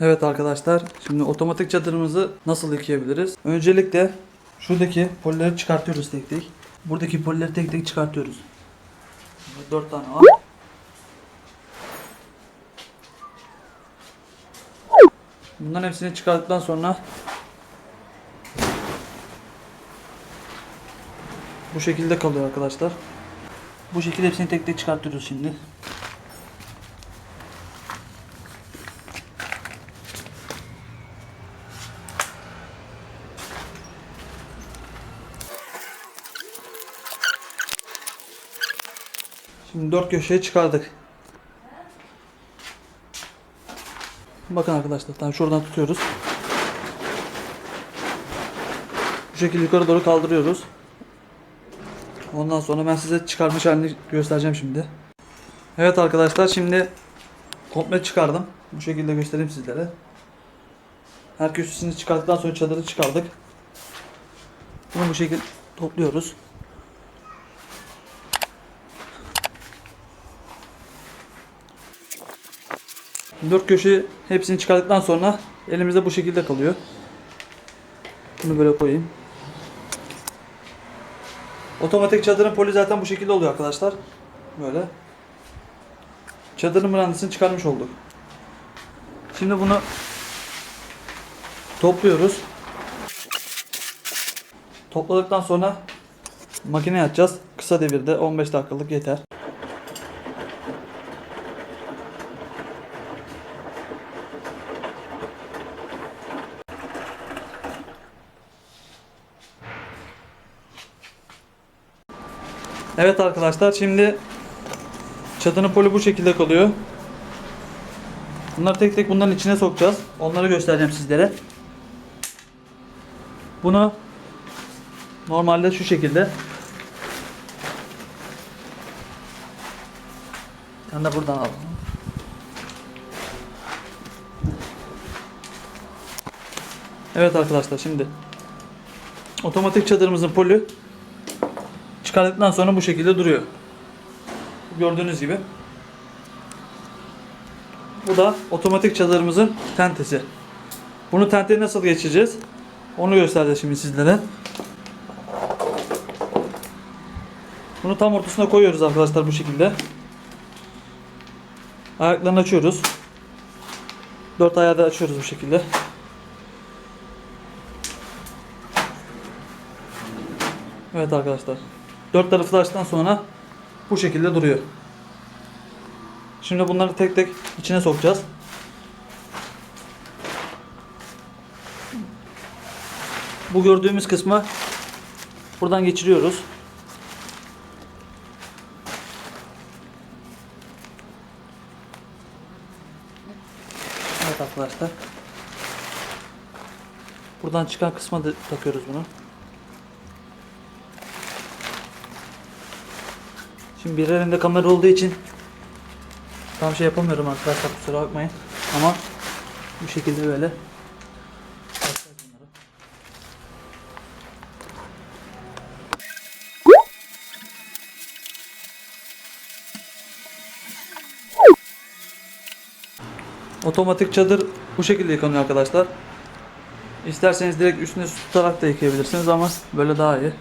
Evet arkadaşlar şimdi otomatik çadırımızı nasıl yıkayabiliriz? Öncelikle şuradaki polileri çıkartıyoruz tek tek. Buradaki polileri tek tek çıkartıyoruz. Burada 4 tane var. Bunların hepsini çıkarttıktan sonra bu şekilde kalıyor arkadaşlar. Bu şekilde hepsini tek tek çıkartıyoruz şimdi. Şimdi dört köşeye çıkardık. Bakın arkadaşlar tam şuradan tutuyoruz. Bu şekilde yukarı doğru kaldırıyoruz. Ondan sonra ben size çıkarmış halini göstereceğim şimdi. Evet arkadaşlar şimdi komple çıkardım. Bu şekilde göstereyim sizlere. Her köşesini çıkarttıktan sonra çadırı çıkardık. Bunu bu şekilde topluyoruz. Dört köşe hepsini çıkardıktan sonra elimizde bu şekilde kalıyor. Bunu böyle koyayım. Otomatik çadırın poli zaten bu şekilde oluyor arkadaşlar. Böyle. Çadırın mühendisini çıkarmış olduk. Şimdi bunu topluyoruz. Topladıktan sonra makineye atacağız. Kısa devirde 15 dakikalık yeter. Evet arkadaşlar şimdi çatının poli bu şekilde kalıyor. Bunları tek tek bunların içine sokacağız. Onları göstereceğim sizlere. Bunu normalde şu şekilde tane de buradan alalım. Evet arkadaşlar şimdi otomatik çadırımızın poli çıkardıktan sonra bu şekilde duruyor. Gördüğünüz gibi. Bu da otomatik çadırımızın tentesi. Bunu tenteye nasıl geçireceğiz? Onu göstereceğiz şimdi sizlere. Bunu tam ortasına koyuyoruz arkadaşlar bu şekilde. Ayaklarını açıyoruz. Dört ayağı da açıyoruz bu şekilde. Evet arkadaşlar. Dört tarafı da açtıktan sonra bu şekilde duruyor. Şimdi bunları tek tek içine sokacağız. Bu gördüğümüz kısmı buradan geçiriyoruz. Evet arkadaşlar. Buradan çıkan kısma da takıyoruz bunu. Şimdi bir elinde kamera olduğu için tam şey yapamıyorum arkadaşlar kusura bakmayın. Ama bu şekilde böyle. Otomatik çadır bu şekilde yıkanıyor arkadaşlar. İsterseniz direkt üstüne su tutarak da yıkayabilirsiniz ama böyle daha iyi.